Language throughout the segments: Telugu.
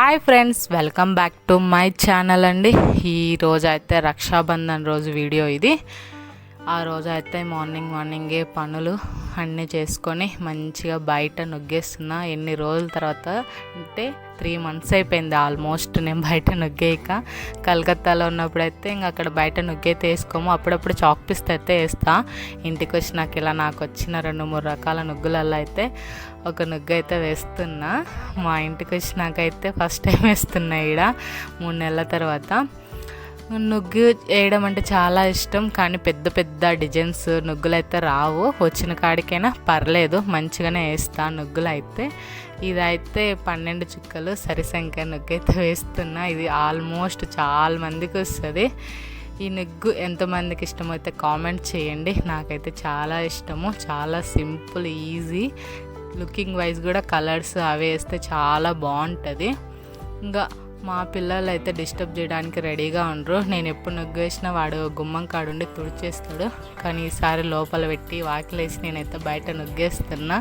Hi friends welcome back to my channel అండి. ఈరోజు అయితే రక్షాబంధన్ రోజు వీడియో ఇది. ఆ రోజు అయితే మార్నింగ్ మార్నింగే పనులు అన్నీ చేసుకొని మంచిగా బయట నొగ్గేస్తున్నా. ఎన్ని రోజుల తర్వాత అంటే త్రీ మంత్స్ అయిపోయింది ఆల్మోస్ట్ నేను బయట నొగ్గేయక. కలకత్తాలో ఉన్నప్పుడైతే ఇంక అక్కడ బయట నొగ్గైతే వేసుకోము. అప్పుడప్పుడు చాక్ పిస్ట్ అయితే వేస్తా. ఇంటికి వచ్చినాక ఇలా నాకు వచ్చిన రెండు మూడు రకాల నుగ్గులలో అయితే ఒక నుగ్గు అయితే వేస్తున్నా. మా ఇంటికి వచ్చినాకైతే ఫస్ట్ టైం వేస్తున్నా ఈడ. మూడు నెలల తర్వాత నుగ్గు వేయడం అంటే చాలా ఇష్టం కానీ పెద్ద పెద్ద డిజైన్స్ నుగ్గులు అయితే రావు. వచ్చిన కాడికైనా పర్లేదు మంచిగానే వేస్తాను నుగ్గులు అయితే ఇదైతే పన్నెండు చుక్కలు సరిసంఖ్య నుగ్గు అయితే వేస్తున్నా. ఇది ఆల్మోస్ట్ చాలా మందికి వస్తుంది. ఈ నుగ్గు ఎంతమందికి ఇష్టమైతే కామెంట్ చేయండి. నాకైతే చాలా ఇష్టము. చాలా సింపుల్ ఈజీ. లుకింగ్ వైజ్ కూడా కలర్స్ అవి వేస్తే చాలా బాగుంటుంది. ఇంకా మా పిల్లలు అయితే డిస్టర్బ్ చేయడానికి రెడీగా ఉండరు. నేను ఎప్పుడు నొగ్గు వేసినా వాడు గుమ్మం కాడుండి తుడిచేస్తాడు. కానీ ఈసారి లోపల పెట్టి వాకిలేసి నేనైతే బయట నొగ్గేస్తున్నా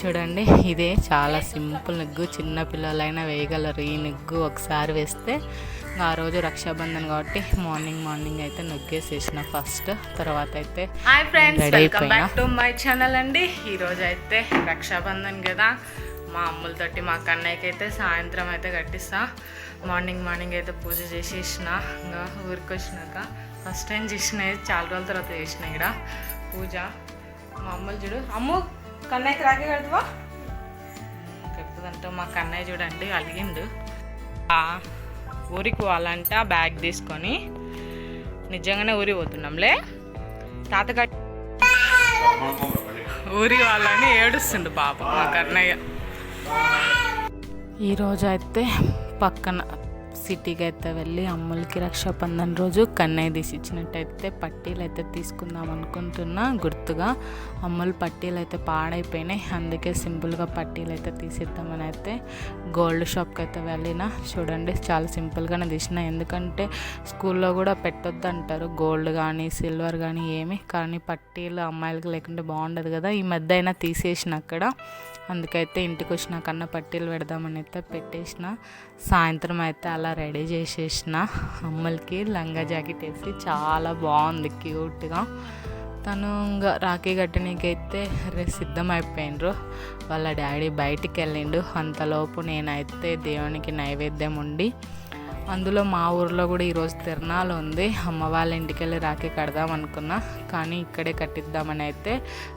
చూడండి ఇదే చాలా సింపుల్ నుగ్గు. చిన్న పిల్లలైనా వేయగలరు. ఈ నుగ్గు ఒకసారి వేస్తే ఆ రోజు రక్షాబంధన్ కాబట్టి మార్నింగ్ మార్నింగ్ అయితే నొగ్గేసేసిన ఫస్ట్. తర్వాత అయితే hi friends ready welcome back to my channel అండి. ఈరోజు అయితే రక్షాబంధన్ కదా. మా అమ్ములతోటి మా కన్నయ్యకి అయితే సాయంత్రం అయితే కట్టిస్తా. మార్నింగ్ మార్నింగ్ అయితే పూజ చేసేసిన. ఇంకా ఊరికి వచ్చినాక ఫస్ట్ టైం చేసిన చాలా రోజుల తర్వాత చేసిన ఇక్కడ పూజ. మా అమ్మలు చూడు. అమ్ము కన్నయ్యకి రాకే కడతావా? ఎప్పుడంటే మా కన్నయ్య చూడండి అలిగిండు. ఊరికి పోవాలంటే బ్యాగ్ తీసుకొని. నిజంగానే ఊరికి పోతున్నాంలే. తాతగారి ఊరి వాళ్ళని ఏడుస్తుండు పాప మా కన్నయ్య. ఈరోజు అయితే పక్కన సిటీకి అయితే వెళ్ళి అమ్ములకి రక్షాబంధన్ రోజు కన్నయ్య తీసి ఇచ్చినట్టయితే పట్టీలు అయితే తీసుకుందాం అనుకుంటున్నా గుర్తుగా. అమ్ములు పట్టీలు అయితే పాడైపోయినాయి. అందుకే సింపుల్గా పట్టీలు అయితే తీసిద్దామని అయితే గోల్డ్ షాప్కి అయితే వెళ్ళిన. చూడండి చాలా సింపుల్గానే తీసిన. ఎందుకంటే స్కూల్లో కూడా పెట్టొద్దు అంటారు గోల్డ్ కానీ సిల్వర్ కానీ ఏమి. కానీ పట్టీలు అమ్మాయిలకి లేకుంటే బాగుండదు కదా. ఈ మధ్య అయినా తీసేసిన అక్కడ. అందుకైతే ఇంటికి వచ్చిన కన్నా పట్టీలు పెడదామని అయితే పెట్టేసిన. సాయంత్రం అయితే అలా రెడీ చేసేసిన. అమ్మలకి లంగా జాకెట్ వేసి చాలా బాగుంది క్యూట్గా. తను ఇంకా రాఖీ కట్టనీకైతే రే సిద్ధం అయిపోయినరు వాళ్ళ డాడీ బయటికి వెళ్ళిండు అంతలోపు నేనైతే దేవునికి నైవేద్యం ఉండి అందులో మా ఊర్లో కూడా ఈరోజు తిరణాలు ఉంది. అమ్మ వాళ్ళ ఇంటికి వెళ్ళి రాఖీ కడదాం అనుకున్నా. కానీ ఇక్కడే కట్టిద్దామని అయితే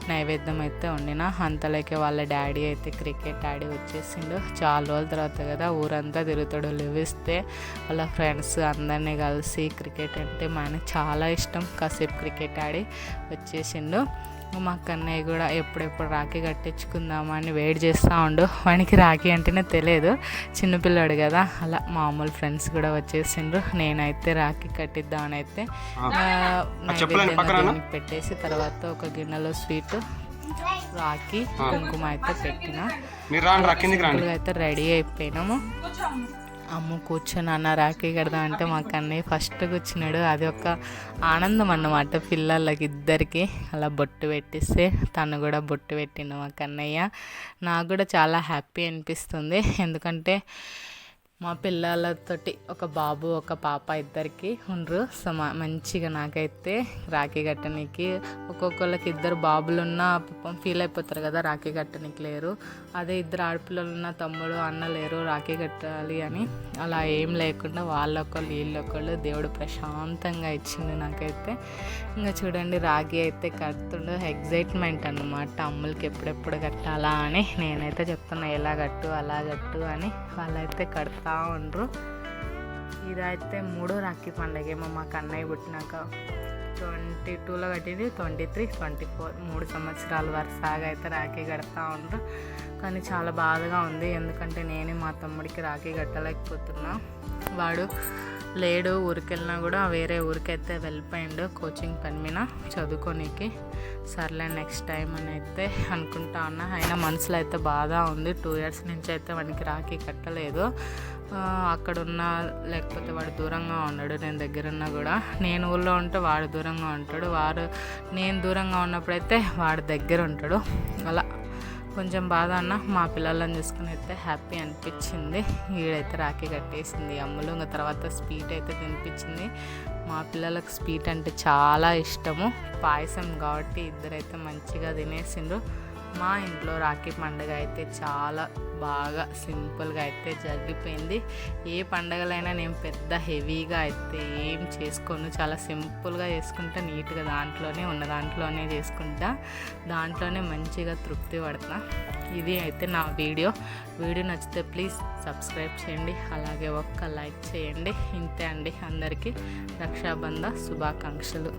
నైవేద్యం అయితే వండిన. అంతలోకే వాళ్ళ డాడీ అయితే క్రికెట్ ఆడి వచ్చేసిండు. చాలా రోజుల తర్వాత కదా ఊరంతా తిరుగుతాడు లివిస్తే వాళ్ళ ఫ్రెండ్స్ అందరినీ కలిసి క్రికెట్ అంటే మా చాలా ఇష్టం. కాసేపు క్రికెట్ ఆడి వచ్చేసిండు. మా కన్నయ్య కూడా ఎప్పుడెప్పుడు రాఖీ కట్టించుకుందామా అని వెయిట్ చేస్తూ ఉండు. వానికి రాఖీ అంటేనే తెలియదు. చిన్నపిల్లాడు కదా అలా మామూలు ఫ్రెండ్స్ కూడా వచ్చేసిండ్రు. నేనైతే రాఖీ కట్టిద్దామని అయితే పెట్టేసి తర్వాత ఒక గిన్నెలో స్వీట్ రాఖీ కుంకుమ అయితే పెట్టిన. అయితే రెడీ అయిపోయినాము అమ్మ కూర్చొని అన్న రాఖీ కడదాం అంటే మాకు అన్నయ్య ఫస్ట్ కూర్చున్నాడు. అది ఒక ఆనందం అన్నమాట పిల్లలకి ఇద్దరికి. అలా బొట్టు పెట్టిస్తే తను కూడా బొట్టు పెట్టిండు మాకు అన్నయ్య నాకు కూడా చాలా హ్యాపీ అనిపిస్తుంది. ఎందుకంటే మా పిల్లలతోటి ఒక బాబు ఒక పాప ఇద్దరికి ఉండ్రు. సో మంచిగా నాకైతే రాఖీ కట్టనీకి ఒక్కొక్కళ్ళకి ఇద్దరు బాబులు ఉన్న పాపం ఫీల్ అయిపోతారు కదా రాఖీ కట్టనీకి లేరు. అదే ఇద్దరు ఆడపిల్లలు ఉన్న తమ్ముడు అన్న లేరు రాఖీ కట్టాలి అని. అలా ఏం లేకుండా వాళ్ళొకళ్ళు వీళ్ళొకళ్ళు దేవుడు ప్రశాంతంగా ఇచ్చిండు నాకైతే. ఇంకా చూడండి రాఖీ అయితే కడుతుండు. ఎగ్జైట్మెంట్ అన్నమాట. అమ్ములకి ఎప్పుడెప్పుడు కట్టాలా అని నేనైతే చెప్తున్నా ఎలా కట్టు అలా కట్టు అని. వాళ్ళైతే కడతా ఉండరు. ఇదైతే మూడో రాఖీ పండగేమో మాకు అన్నయ్య పుట్టినాక. ట్వంటీ టూలో కట్టింది ట్వంటీ త్రీ ట్వంటీ ఫోర్ మూడు సంవత్సరాల వరుసగా అయితే రాఖీ కడతా ఉండరు. కానీ చాలా బాధగా ఉంది ఎందుకంటే నేనే మా తమ్ముడికి రాఖీ కట్టలేకపోతున్నా. వాడు లేడు ఊరికెళ్ళినా కూడా వేరే ఊరికైతే వెళ్ళిపోయిండు కోచింగ్ పని మీద చదువుకోనికి. సర్లే నెక్స్ట్ టైం అని అయితే అనుకుంటా ఉన్నా. అయినా మనసులో అయితే బాధ ఉంది. టూ ఇయర్స్ నుంచి అయితే వానికి రాఖీ కట్టలేదు. ఆ, అక్కడ ఉన్న లేకపోతే వాడు దూరంగా ఉన్నాడు నేను దగ్గర ఉన్నా కూడా. నేను ఊళ్ళో ఉంటే వాడు దూరంగా ఉంటాడు. వాడు నేను దూరంగా ఉన్నప్పుడైతే వాడు దగ్గర ఉంటాడు అలా కొంచెం బాధ అన్న మా పిల్లలను చూసుకుని అయితే హ్యాపీ అనిపించింది. ఈడైతే రాఖీ కట్టేసింది అమ్ములు. ఇంకా తర్వాత స్వీట్ అయితే తినిపించింది. మా పిల్లలకు స్వీట్ అంటే చాలా ఇష్టము. పాయసం కాబట్టి ఇద్దరైతే మంచిగా తినేసిండ్రు. మా ఇంట్లో రాఖీ పండుగ అయితే చాలా బాగా సింపుల్గా అయితే జరిగిపోయింది. ఏ పండగలైనా నేను పెద్ద హెవీగా అయితే ఏం చేసుకోను. చాలా సింపుల్గా చేసుకుంటా నీట్గా దాంట్లోనే ఉన్న దాంట్లోనే చేసుకుంటా దాంట్లోనే మంచిగా తృప్తి పడుతున్నా ఇది అయితే నా వీడియో. వీడియో నచ్చితే ప్లీజ్ సబ్స్క్రైబ్ చేయండి. అలాగే ఒక్క లైక్ చేయండి. ఇంతే అండి అందరికీ రక్షాబంధ శుభాకాంక్షలు.